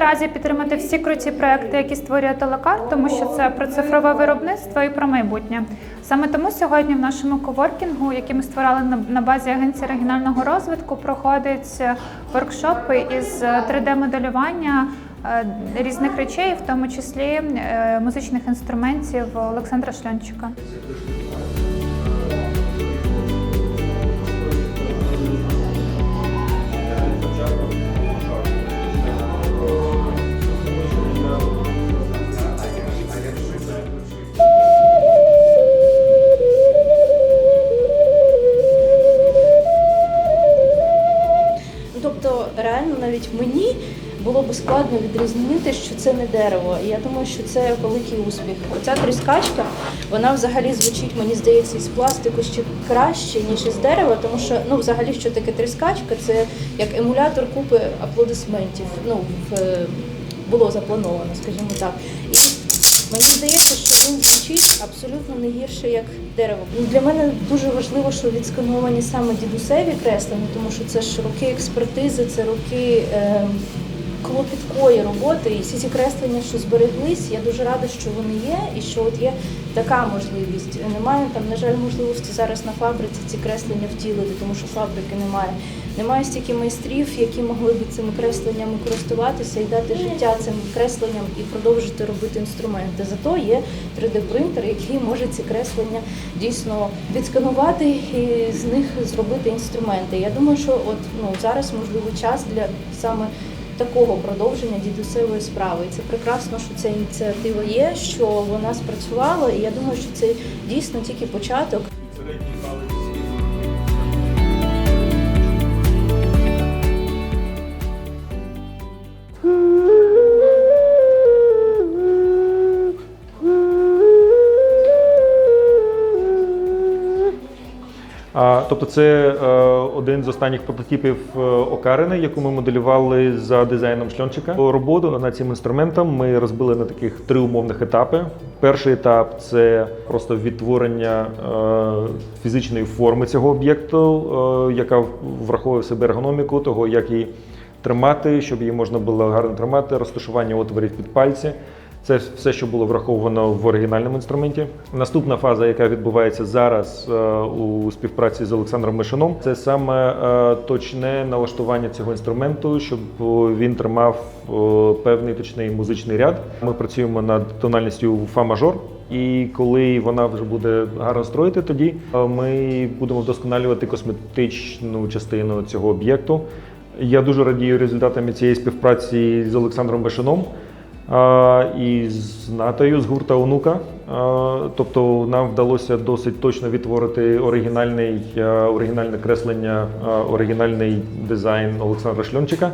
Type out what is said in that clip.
раді підтримати всі круті проекти, які створює телекар, тому що це про цифрове виробництво і про майбутнє. Саме тому сьогодні в нашому коворкінгу, який ми створили на, базі агенції регіонального розвитку, проходять е, воркшопи із 3D-моделювання е, різних речей, в тому числі е, музичних інструментів Олександра Шльончика. Реально навіть мені було б складно відрізнити, що це не дерево. І я думаю, що це великий успіх. Оця тріскачка, вона взагалі звучить, мені здається, із пластику ще краще, ніж із дерева, тому що ну, взагалі, що таке тріскачка, це як емулятор купи аплодисментів. Ну, в, е, було заплановано, скажімо так. І Мені здається, що він звучить абсолютно не гірше, як дерево. Ну, Для мене дуже важливо, що відскановані саме дідусеві креслення, тому що це ж роки експертизи, це роки е, клопіткої роботи. І всі ці креслення, що збереглись, я дуже рада, що вони є, і що от є така можливість. Немає там, на жаль, можливості зараз на фабриці ці креслення втілити, тому що фабрики немає. Немає стільки майстрів, які могли б цими кресленнями користуватися і дати життя цим кресленням і продовжити робити інструменти. Зато є 3D-принтер, який може ці креслення дійсно відсканувати і з них зробити інструменти. Я думаю, що от ну зараз можливо час для саме такого продовження дідусевої справи. І це прекрасно, що ця ініціатива є, що вона спрацювала, і я думаю, що це дійсно тільки початок. Тобто це е, один з останніх прототипів е, Окарини, яку ми моделювали за дизайном шльончика. Роботу над цим інструментом ми розбили на таких три умовних етапи. Перший етап це просто відтворення е, фізичної форми цього об'єкту, яка враховує в себе ергономіку, того як її тримати, щоб її можна було гарно тримати, розташування отворів під пальці. Це все, що було враховано в оригінальному інструменті. Наступна фаза, яка відбувається зараз е, у співпраці з Олександром Мишином, це саме е, точне налаштування цього інструменту, щоб е, він тримав певний точний музичний ряд. Ми працюємо над тональністю фа мажор. І коли вона вже буде гарно строїти, тоді ми будемо вдосконалювати косметичну частину цього об'єкту. Я дуже радію результатами цієї співпраці з Олександром Бешином і з Натою з гурта Онука. Тобто нам вдалося досить точно відтворити оригінальний, оригінальне креслення, оригінальний дизайн Олександра Шльончика.